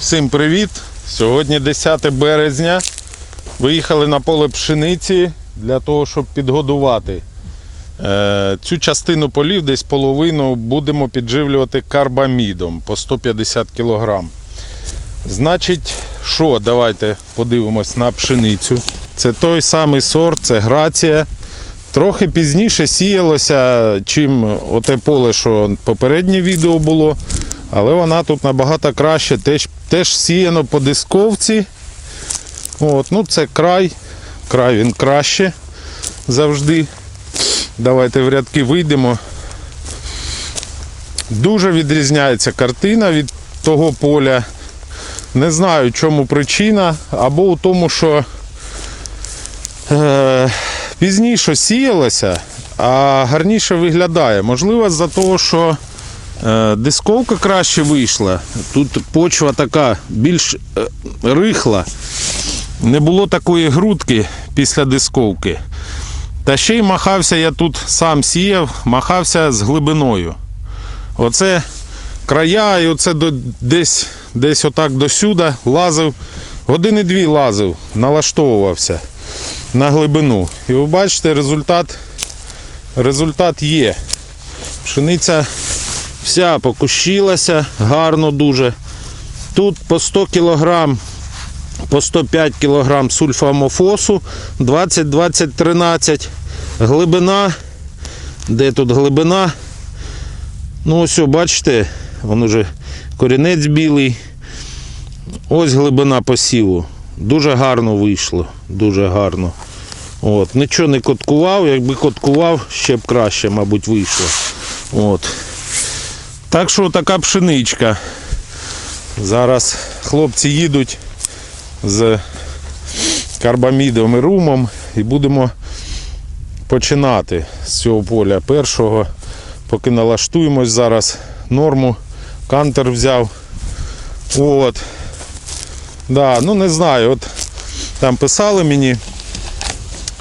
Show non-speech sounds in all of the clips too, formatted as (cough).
Всім привіт! Сьогодні 10 березня. Виїхали на поле пшениці для того, щоб підгодувати. Е, Цю частину полів, десь половину, будемо підживлювати карбамідом по 150 кг. Значить, що, давайте подивимось на пшеницю. Це той самий сорт, це грація. Трохи пізніше сіялося, чим оте поле, що попереднє відео було. Але вона тут набагато краще. Теж, теж сіяно по дисковці. От, ну це край. Край він краще завжди. Давайте в рядки вийдемо. Дуже відрізняється картина від того поля. Не знаю, чому причина, або у тому, що е, пізніше сіялося, а гарніше виглядає. Можливо, з-за того, що дисковка краще вийшла. Тут почва така більш е, рихла. Не було такої грудки після дисковки. Та ще й махався я тут сам сіяв, махався з глибиною. Оце края, і оце до, десь, десь отак до сюди лазив. Години дві лазив, налаштовувався на глибину. І ви бачите, результат, результат є. Пшениця вся покущилася, гарно дуже. Тут по 100 кг, по 105 кг сульфамофосу, 20-20-13. Глибина. Де тут глибина? Ну ось, бачите, вон уже корінець білий. Ось глибина посіву. Дуже гарно вийшло. Дуже гарно. От. Нічого не коткував, якби коткував, ще б краще, мабуть, вийшло. От. Так що така пшеничка. Зараз хлопці їдуть з карбамідом і румом і будемо починати з цього поля першого. Поки налаштуємось зараз норму. Кантер взяв. От. Да, ну не знаю. От там писали мені,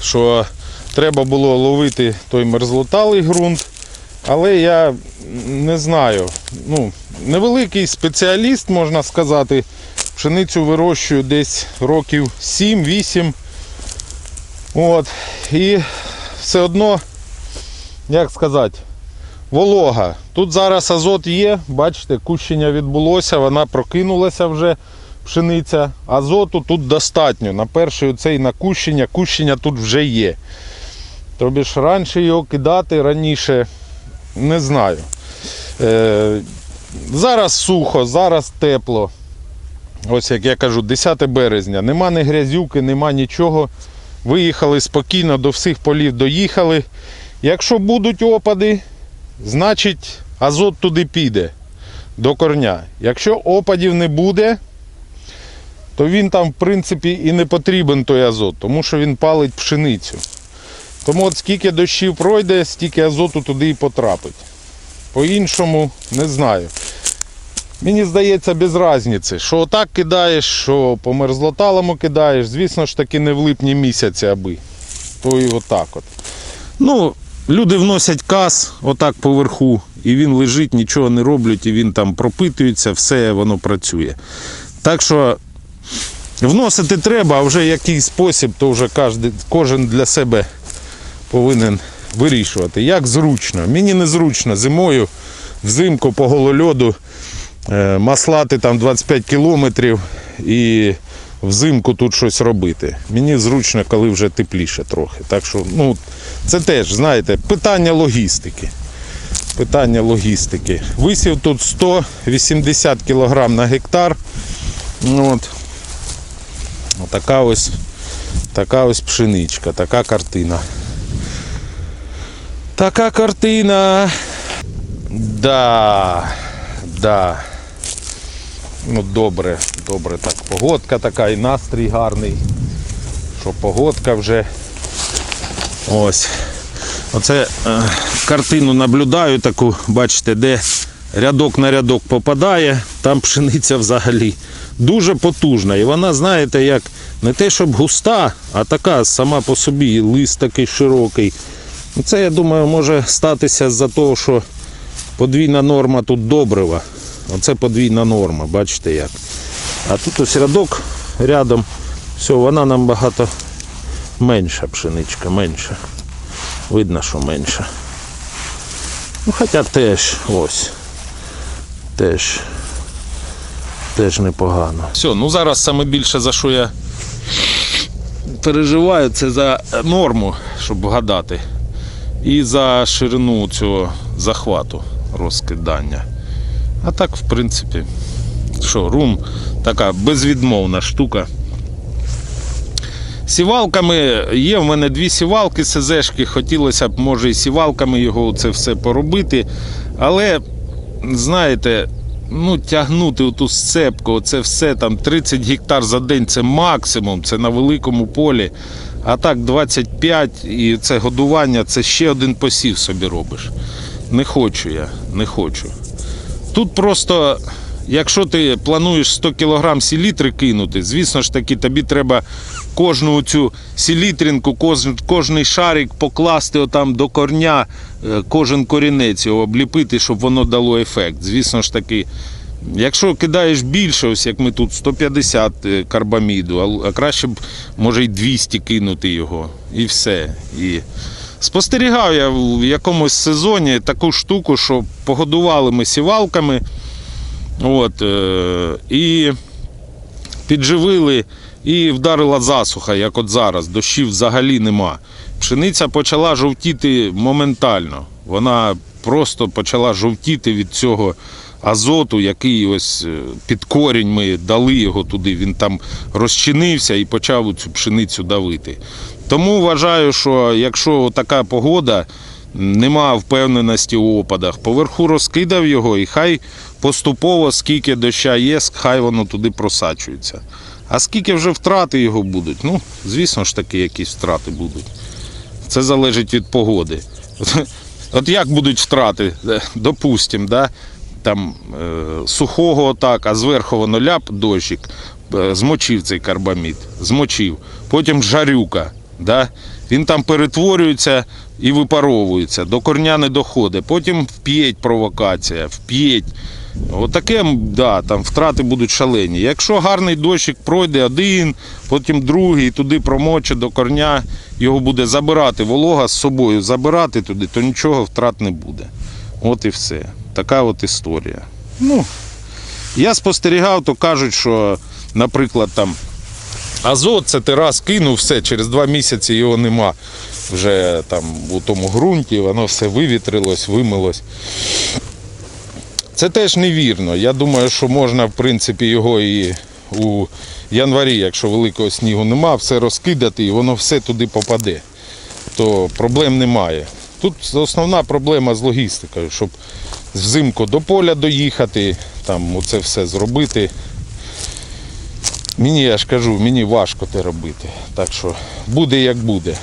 що треба було ловити той мерзлоталий ґрунт. Але я не знаю. Ну, невеликий спеціаліст, можна сказати. Пшеницю вирощую десь років 7-8. От. І все одно, як сказати, волога. Тут зараз азот є, бачите, кущення відбулося, вона прокинулася вже пшениця. Азоту тут достатньо. На перший оцей на кущення, кущення тут вже є. Тобі ж раніше його кидати, раніше не знаю. Е, зараз сухо, зараз тепло. Ось як я кажу, 10 березня. Нема ні грязюки, нема нічого. Виїхали спокійно, до всіх полів доїхали. Якщо будуть опади, значить азот туди піде до корня. Якщо опадів не буде, то він там, в принципі, і не потрібен той азот, тому що він палить пшеницю. Тому от скільки дощів пройде, стільки азоту туди і потрапить. По-іншому не знаю. Мені здається, без різниці. Що отак кидаєш, що по мерзлоталому кидаєш, звісно ж таки не в липні місяці, аби. То і отак от. Ну, люди вносять каз отак поверху, і він лежить, нічого не роблять, і він там пропитується, все воно працює. Так що вносити треба, а вже який спосіб, то вже кожен, для себе повинен вирішувати. Як зручно. Мені незручно зимою, взимку по голольоду е, маслати там 25 кілометрів і взимку тут щось робити. Мені зручно, коли вже тепліше трохи. Так що, ну, це теж, знаєте, питання логістики. Питання логістики. Висів тут 180 кг на гектар. Ну, От. Така ось, така ось пшеничка, така картина. Така картина. Да, да. Ну, добре, добре так. Погодка така і настрій гарний. Що погодка вже. Ось. Оце е, картину наблюдаю таку, бачите, де рядок на рядок попадає, там пшениця взагалі дуже потужна. І вона, знаєте, як не те, щоб густа, а така сама по собі, лист такий широкий. Ну, Це, я думаю, може статися з-за того, що подвійна норма тут добрива. Оце подвійна норма, бачите як. А тут ось рядок рядом. Все, вона набагато менша пшеничка, менша. Видно, що менша. Ну, хоча теж ось. Теж. Теж непогано. Все, ну зараз саме більше за що я переживаю, це за норму, щоб вгадати. І за ширину цього захвату розкидання. А так, в принципі, що, рум така безвідмовна штука. Сівалками є в мене дві сівалки СЗшки. Хотілося б, може, і сівалками його це все поробити. Але, знаєте, ну, тягнути оту сцепку, це все там 30 гектар за день це максимум, це на великому полі. А так 25 і це годування, це ще один посів собі робиш. Не хочу я, не хочу. Тут просто, якщо ти плануєш 100 кг селітри кинути, звісно ж таки, тобі треба кожну цю селітринку, кожен, шарик покласти отам до корня, кожен корінець його обліпити, щоб воно дало ефект. Звісно ж таки, якщо кидаєш більше, ось як ми тут 150 е, карбаміду, а- а краще б може й 200 кинути його. І все. І спостерігав я в якомусь сезоні таку штуку, що погодували ми сівалками. От, е, і підживили, і вдарила засуха, як от зараз. Дощів взагалі нема. Пшениця почала жовтіти моментально. Вона просто почала жовтіти від цього азоту, який ось е, під корінь ми дали його туди. Він там розчинився і почав цю пшеницю давити. Тому вважаю, що якщо така погода, нема впевненості у опадах, поверху розкидав його і хай поступово, скільки доща є, хай воно туди просачується. А скільки вже втрати його будуть? Ну, звісно ж таки, якісь втрати будуть. Це залежить від погоди. (laughs) От як будуть втрати, допустимо, да? там е, сухого так, а зверху воно ляп дощик, е, змочив цей карбамід, змочив. Потім жарюка. Да? Він там перетворюється і випаровується, до корня не доходить. Потім вп'єть провокація, вп'єть. Отаке, да, там втрати будуть шалені. Якщо гарний дощик пройде один, потім другий, туди промоче до корня, його буде забирати волога з собою, забирати туди, то нічого втрат не буде. От і все. Така от історія. Ну, я спостерігав, то кажуть, що, наприклад, там азот, це ти раз кинув, все, через два місяці його нема вже там у тому ґрунті, воно все вивітрилось, вимилось. Це теж невірно. Я думаю, що можна, в принципі, його і у январі, якщо великого снігу нема, все розкидати і воно все туди попаде. То проблем немає. Тут основна проблема з логістикою, щоб взимку до поля доїхати, там оце все зробити. Мені, я ж кажу, мені важко це робити. Так що буде як буде.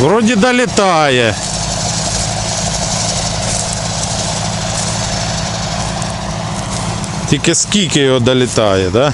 Вроді долітає. Тільки скільки його долітає, да?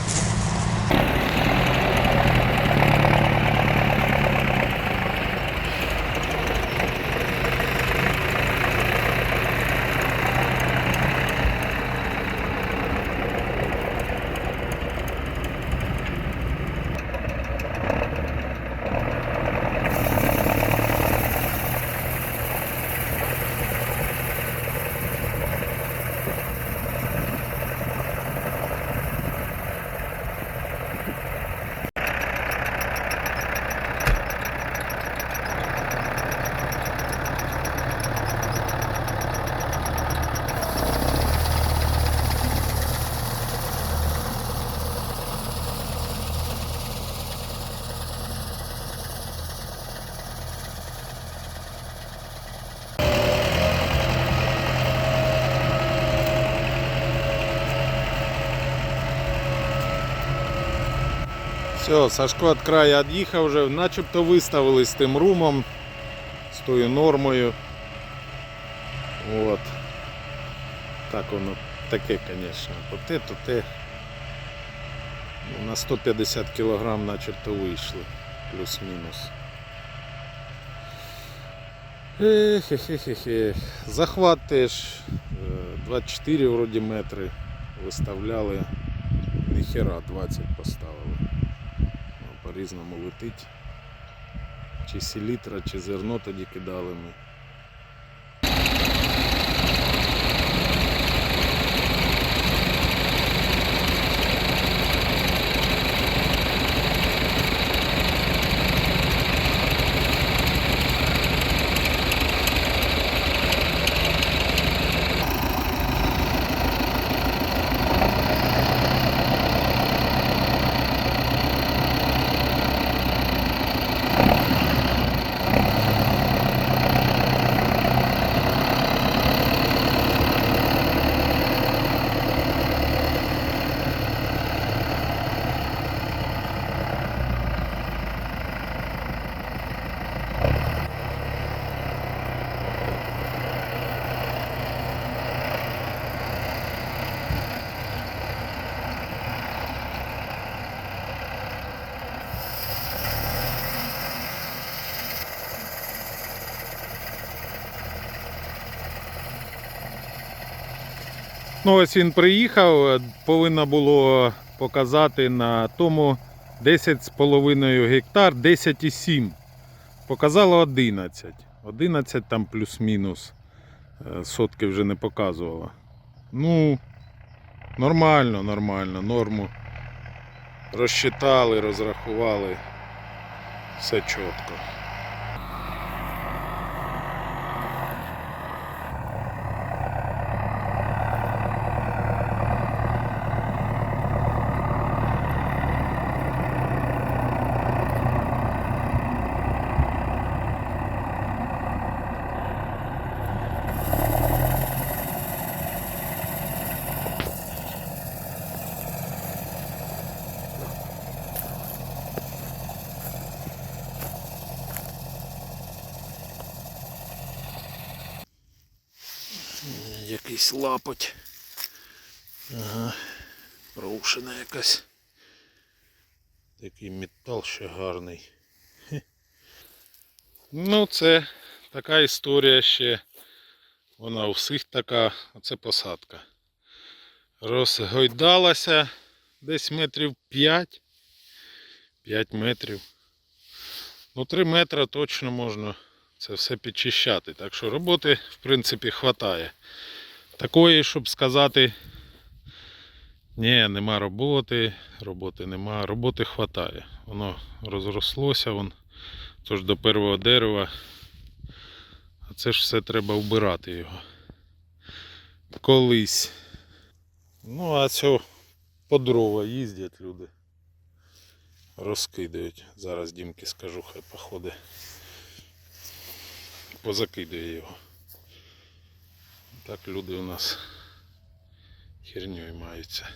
Все, Сашко від краю від'їхав вже, начебто виставили з тим румом, з тою нормою. От. Так воно таке, звісно. То те, то те. На 150 кг начебто вийшли. Плюс-мінус. Ех-ех-ех-ех. Захват теж е, 24 вроді метри виставляли. Ніхера 20 поставили. По-різному летить. Чи селітра, чи зерно тоді кидали ми. Ну ось він приїхав, повинно було показати на тому 10,5 гектар, 10,7. Показало 11. 11 там плюс-мінус. Е, Сотки вже не показувало. Ну, нормально, нормально, норму. Розчитали, розрахували. Все чітко. Якийсь лапоть. Ага. Проушена якась. Такий метал ще гарний. Ну, це така історія ще. Вона у всіх така, оце посадка. Розгойдалася десь метрів 5. 5 метрів. Ну, 3 метри точно можна це все підчищати. Так що роботи, в принципі, хватає. Такої, щоб сказати, ні, нема роботи, роботи нема, роботи хватає. Воно розрослося, вон, тож до першого дерева. А це ж все треба вбирати його. Колись. Ну, а цього по дрова їздять люди. Розкидають. Зараз Дімки скажу, хай походить. Позакидує його. Так люди у нас херньою маються.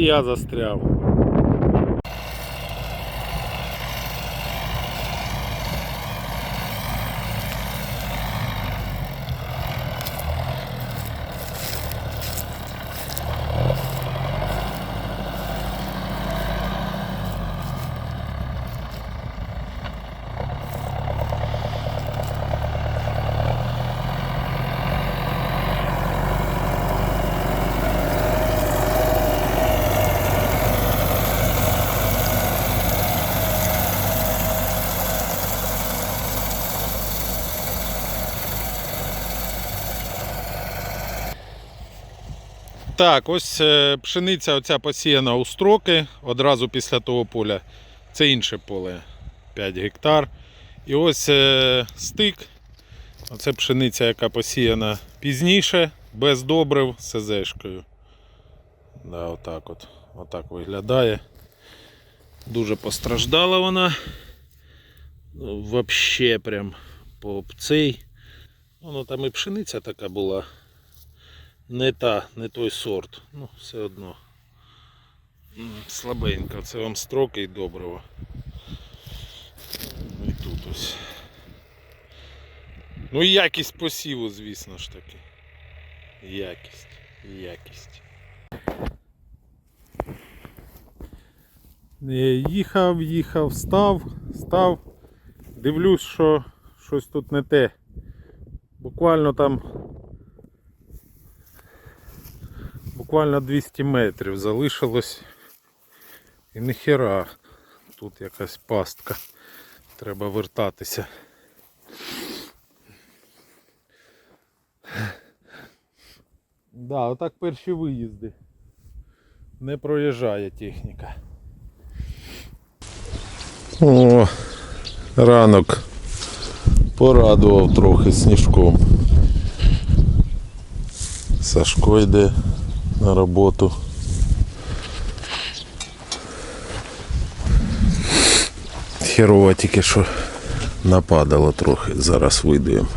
Я застряв. Так, ось е, пшениця оця посіяна у строки одразу після того поля. Це інше поле 5 гектар. І ось е, стик. Оце пшениця, яка посіяна пізніше, без добрив з СЗшкою. Да, отак от. Отак виглядає. Дуже постраждала вона. Ну, Вообще прям по цей. Воно там і пшениця така була. Не та, не той сорт. Ну, все одно. Слабенько. Це вам строки і добриво. Ну і тут ось. Ну і якість посіву, звісно ж таки. Якість. Якість. Е, Їхав, їхав, став, став. Дивлюсь, що щось тут не те. Буквально там буквально 200 метрів залишилось. І ніхера. Тут якась пастка. Треба вертатися. Да, отак перші виїзди. Не проїжджає техніка. О, ранок порадував трохи сніжком. Сашко йде на роботу. Херова тільки що нападало трохи, зараз видуємо.